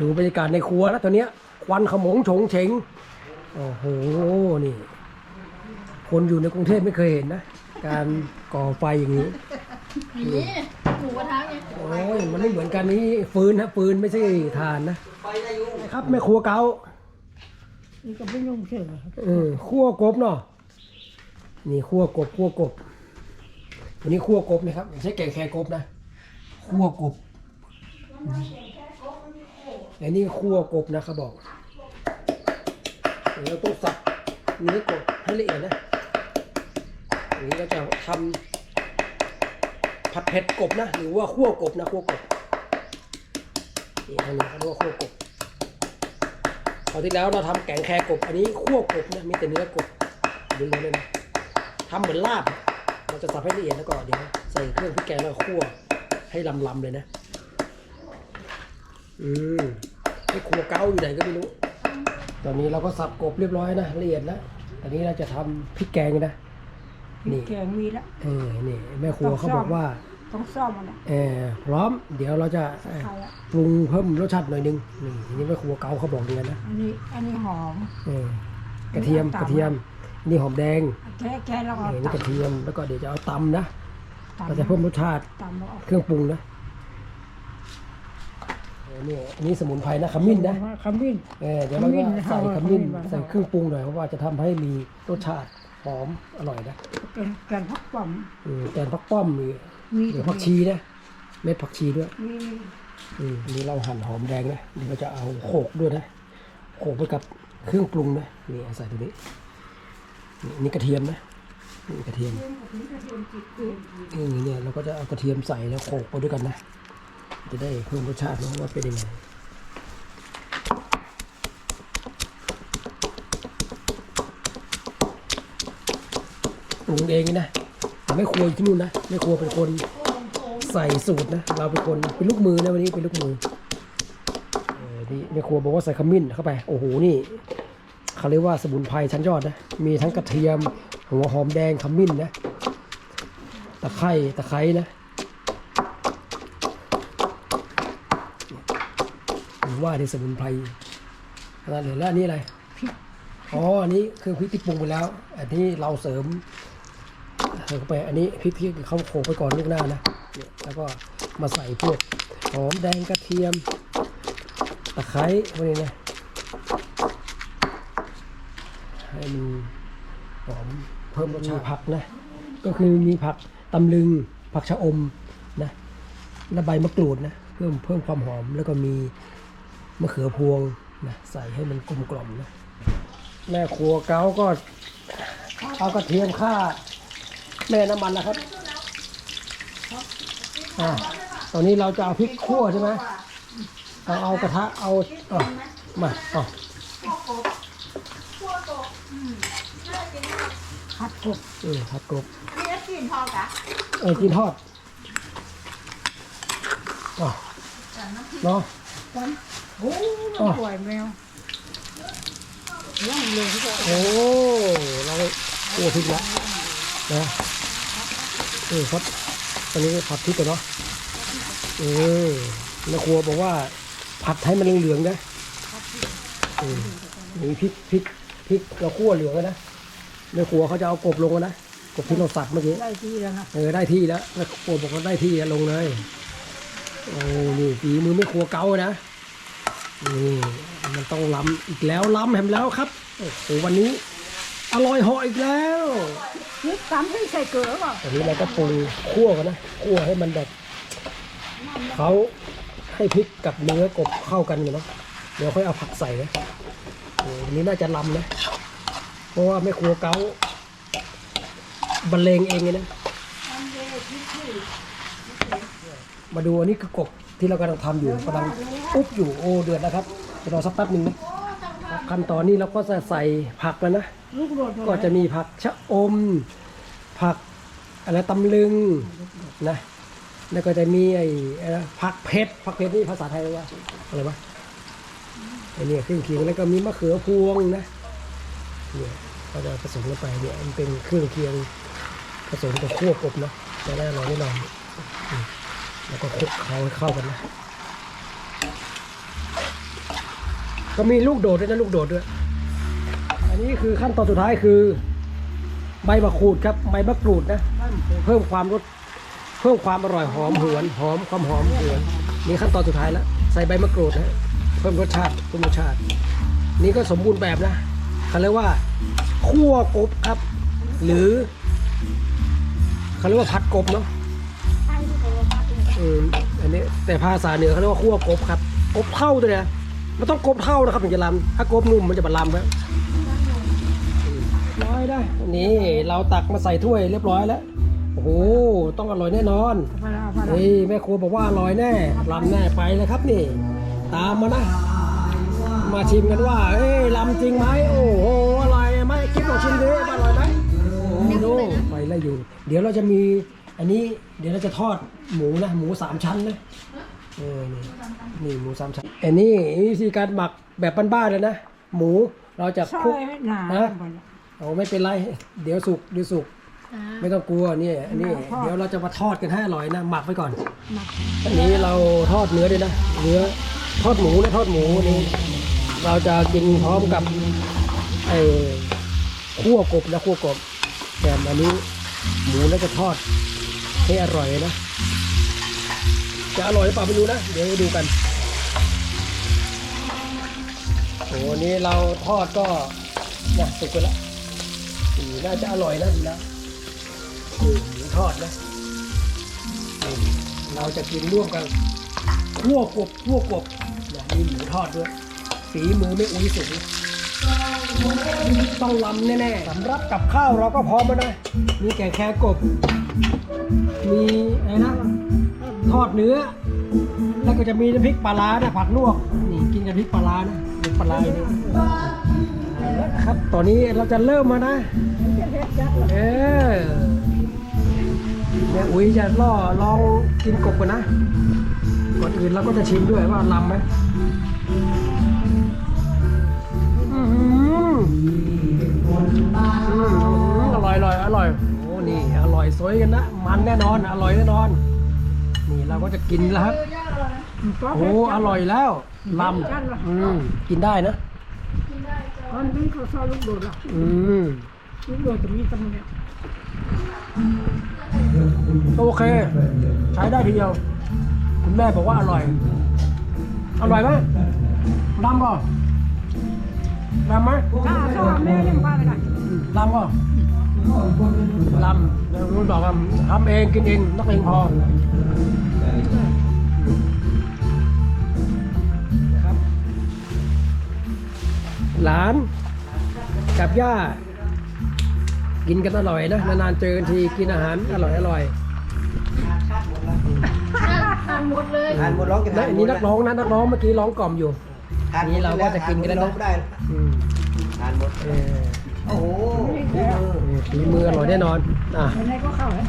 ดูบรรยากาศในครัวแล้วตอนเนี้ยควันขโมงโฉงเฉงโอ้โหนี่ คนอยู่ในกรุงเทพไม่เคยเห็นนะ การก่อไฟอย่างนี้ นี่หมูกระทะไงโอ้ยมันไม่เหมือนกันนี่ฟืนนะฟืนไม่ใช่ถ่านนะครับแม่ครัวเกานี่ก็ไม่ยุ่งเชื่อเออคั่วกบเนาะนี่คั่วกบคั่วกบอันนี้คั่วกบนะครับไม่ใช่แกงแครกบนะคั่วกบ อันนี้คั่วกบนะเขาบอกเราต้องสับเนื้อกบให้ละเอียดนะอันนี้เราจะทำผัดเผ็ดกบนะ หรือว่าคั่วกบนะคั่วกบนี่อันนี้เขาเรียกว่าคั่วกบคราวที่แล้วเราทำแกงแครกบ อันนี้คั่วกบนะมีแต่เนื้อกบดูเลยนะทำเหมือนลาบ เราจะสับให้ละเอียดแล้วก็เดี๋ยวใส่เครื่องพริกแกงแล้วคั่วให้ลำๆเลยนะ อืม ไอ้ครัวเก้าอยู่ไหนก็ไม่รู้ ตอนนี้เราก็สับกบเรียบร้อยนะละเอียดแล้วอันนี้เราจะทำพริกแกงนะ นี่ แกงมีแล้ว เออนี่แม่ครัวเขาบอกว่าต้องซ่อมมันนะเออพร้อม เดี๋ยวเราจะเอ่อใครอะปรุงเพิ่มรสชาติหน่อยนึงนี่อันนี่แม่ครัวเก้าเขาบอกอย่างนั้นนะอันนี้ อันนี้หอม เออกระเทียมตำกระเทียม นี่หอมแดงแค่แค่เราเอเอาอนี่กระตำเทียมแล้วก็เดี๋ยวจะเอาตำนะตำเราจะเพิ่มรสชาติตำแล้วเอาเครื่องปรุงนะเออ นี่อันนี้สมุนไพรนะขมิ้นนะขมิ้นเออเดี๋ยวเราขมิ้ก็นใส่เอาขมิ้นขมิ้นมาใส่เครื่องปรุงหน่อยเพราะว่าจะทำให้มีรสชาติหอมอร่อยนะแกงแกงผักป๋อมอืมแกงผักป้อมมีมีเดี๋ยวผักชีนะเม็ดผักชีด้วยมีอืมอันนี้เราหั่นหอมแดงนะเดี๋ยวเราจะเอาโขลกด้วยนะโขลกไปกับเครื่องปรุงนะนี่เอาใส่ตัวนี้นี่อันนี่กระเทียมนะนี่กระเทียมอืมเนี่ยเราก็จะเอากระเทียมใส่แล้วโขลกไปด้วยกันนะ จะได้เพิ่มรสชาตินะว่าเป็นยังไงปรุงเองนะแต่ไม่ครัวอยู่ที่นู่นนะไม่ครัวเป็นคนใส่สูตรนะ เราเป็นคนเป็นลูกมือนะวันนี้เป็นลูกมือเออนี่แม่ครัวบอกว่าใส่ขมิ้นเข้าไป โอ้โหนี่เขาเรียกว่าสมุนไพรชั้นยอดนะ มีทั้งกระเทียมหัวหอมแดงขมิ้นนะ ตะไคร้ตะไคร้นะหรือ ว่าในสมุนไพรอะไรเหลือแล้วอันนี้อะไรอ๋ออันนี้เครื่องพริกที่ปรุงไปแล้ว อันนี้เราเสริมเสริมเข้าไปอันนี้พริกที่เขาโขลกไปก่อนลูกหน้านะเนี่ยแล้วก็มาใส่พวกหอมแดงกระเทียมตะไคร้พวกนี้นะให้มันหอมเพิ่มรสชาติผักนะ ก็คือมีผักตำลึงผักชะอมนะและใบมะกรูดนะเพิ่มเพิ่มความหอมแล้วก็มี มะเขือพวงนะใส่ให้มันกลมกล่อมนะแม่ครัวเก้าก็เอากระเทียมข่าแม่น้ำมันนะครับอ่าตอนนี้เราจะเอาพริกขั่วใช่ไหมเอาเอากระทะเอาเอามาเอาผัดกบเออผัดกบนี่กินทอดกะเออกินทอดอ๋อเนาะกัน โอ้มันป่วยแมวย่างเลยที่จะโอ้เราโอ้พริกแล้วนะเออครับตอนนี้ผัดพริกกันเนาะเออแม่ครัวบอกว่า ผัดให้มันเหลืองๆนะเออมีพริกพริกพริกเราคั่วเหลืองแล้วนะแม่ครัวเขาจะเอากบลงแล้วนะกบที่เราสับเมื่อกี้ได้ที่แล้วนะเออได้ที่แล้วแม่ครัวบอกว่าได้ที่แล้วลงเลยโอ้นี่ฝีมือไม่ครัวเก่านะ นี่มันต้องล้ำอีกแล้วล้ำแหมแล้วครับโอ้โหวันนี้อร่อยเหออีกแล้วนี่ตำให้ใส่เกลือเปล่าอันนี้เราก็ปรุงคั่วกันนะคั่วให้มันแบบเขาให้พริกกับเนื้อกบเข้ากันอยู่เนาะเดี๋ยวค่อยเอาผักใส่นะโอ้อันนี้น่าจะล้ำนะเพราะว่าแม่ครัวเก้าบรรเลงเองเลยนะ มาดูอันนี้คือกบที่เรากำลังทำอยู่กำลังอุ๊บอยู่โอเดือดแล้วครับเดี๋ยวรอสักแป๊บหนึ่งนะขั้นตอนนี้เราก็จะใส่ผักแล้วนะก็จะมีผักชะอม ผักอะไรตำลึงนะแล้วก็จะมีไอ้ผักเผ็ดผักเผ็ดนี่ภาษาไทยเรียกว่าอะไรวะไอ้นี่เครื่องเคียงแล้วก็มีมะเขือพวงนะเนี่ยก็จะผสมกันไปเนี่ยมันเป็นเครื่องเคียงผสมกับคั่วกบเนะจะได้อร่อยแน่นอน แล้วก็คลุกเคล้าให้เข้ากันนะเขามีลูกโดดด้วยนะลูกโดดด้วย อันนี้คือขั้นตอนสุดท้ายคือ ใบมะกรูดครับใบมะกรูดนะ เพิ่มความรสเพิ่มความอร่อยหอมหวนหอมความหอมหวนนี่ขั้นตอนสุดท้ายแล้วใส่ใบมะกรูดนะเพิ่มรสชาติเพิ่มรสชาติ นี่ก็สมบูรณ์แบบนะเขาเรียกว่าคั่วกบครับ หรือเขาเรียกว่าผัดกบเนาะ อืมอันนี้แต่ภาษาเหนือเขาเรียกว่าคั่วกบครับกบเท่าด้วยนะมันต้องกบเท่านะครับถึงจะลำถ้ากบนุ่มมันจะบะลำครับร้อยได้นนี้เราตักมาใส่ถ้วยเรียบร้อยแล้วโอ้โหต้องอร่อยแน่นอนพาราพาราเฮ้ยแม่ครัวบอกว่าอร่อยแน่ลำแน่ไปเลยครับนี่ ตามมานะมาชิมกันว่า เอ้ยลำจริงไหมโอ้โหอร่อยไหมคิดลองชิมดิอร่อยไหมโอ้โหไปแล้วอยู่เดี๋ยวเราจะมี อันนี้เดี๋ยวเราจะทอดหมูนะหมูสามชั้นนะเออนี่นี่หมูสามชั้นอันนี้วิธีการหมักแบบบ้านๆเลยนะหมูเราจะใช่คลุกหนาฮะโอ้ไม่เป็นไรเดี๋ยวสุกเดี๋ยวสุกอ่าไม่ต้องกลัวนี่อันนี้เดี๋ยวเราจะมาทอดกันให้อร่อยนะหมักไว้ก่อนหมักอันนี้เราทอดเนื้อด้วยนะเนื้อทอดหมูนะทอดหมูนี่เราจะกินพร้อมกับไอ้คั่วกบนะคั่วกบแต่อันนี้หมูน่าจะทอด ให้อร่อยนะ จะอร่อยหรือเปล่าไม่รู้นะ เดี๋ยวดูกันโอ้โหนี่เราทอดก็เนี่ยสุกแล้วน่าจะอร่อยนะดีแล้วอืมหมูทอดนะเราจะกินร่วมกันคั่วกบคั่วกบเนี่ยมีหมูทอดด้วย ฝีมือไม่อุ้ยสุดต้องลำแน่ๆสำหรับกับข้าวเราก็พร้อมแล้วนะ มีแกงแค่กบ มีอะไรนะทอดเนื้อ แล้วก็จะมีน้ำพริกปลาร้านะผักลวกนี่กินกับพริกปลาร้านะพริกปลาร้านี่ครับตอนนี้เราจะเริ่มมานะเออแม่อุ้ยจะล่อลองกินกบกันนะก่อนอื่นเราก็จะชิมด้วยว่าลำไหมอืมอร่อยอร่อยอร่อย นี่อร่อยสวยกันนะ มันแน่นอน อร่อยแน่นอน นี่เราก็จะกินแล้วครับ โอ้ อร่อยแล้วลำอืมกินได้นะ ตอนนี้เขาชอลูกโดดละอืมลูกโดดจะมีตำแหน่งโอเค ใช้ได้ทีเดียว คุณแม่บอกว่าอร่อย อร่อยไหมลำก่อนลำไหมถ้าถ้าแม่เลี้ยงบ้านอะไรลำก่อน ลำเดี๋ยวรุ่นบอกว่าทำเองกินเองนักเลงพอนะครับหลานกับย่า กินกันอร่อยนะนานๆเจอกันทีกินอาหารอร่อยอร่อยทานหมดเลยทานหมดร้องกินและทานอันหมนี้ดนักร้องนะนักร้องเมื่อกี้ร้องกล่อมอยู่ทานหมดนี่เราก็จะกินกันแล้วนะทาหมดร้องได้อืมทานหมดเออ โอ้โหฝีมืออร่อยแน่นอนอะ ยังไงก็เข้าเลย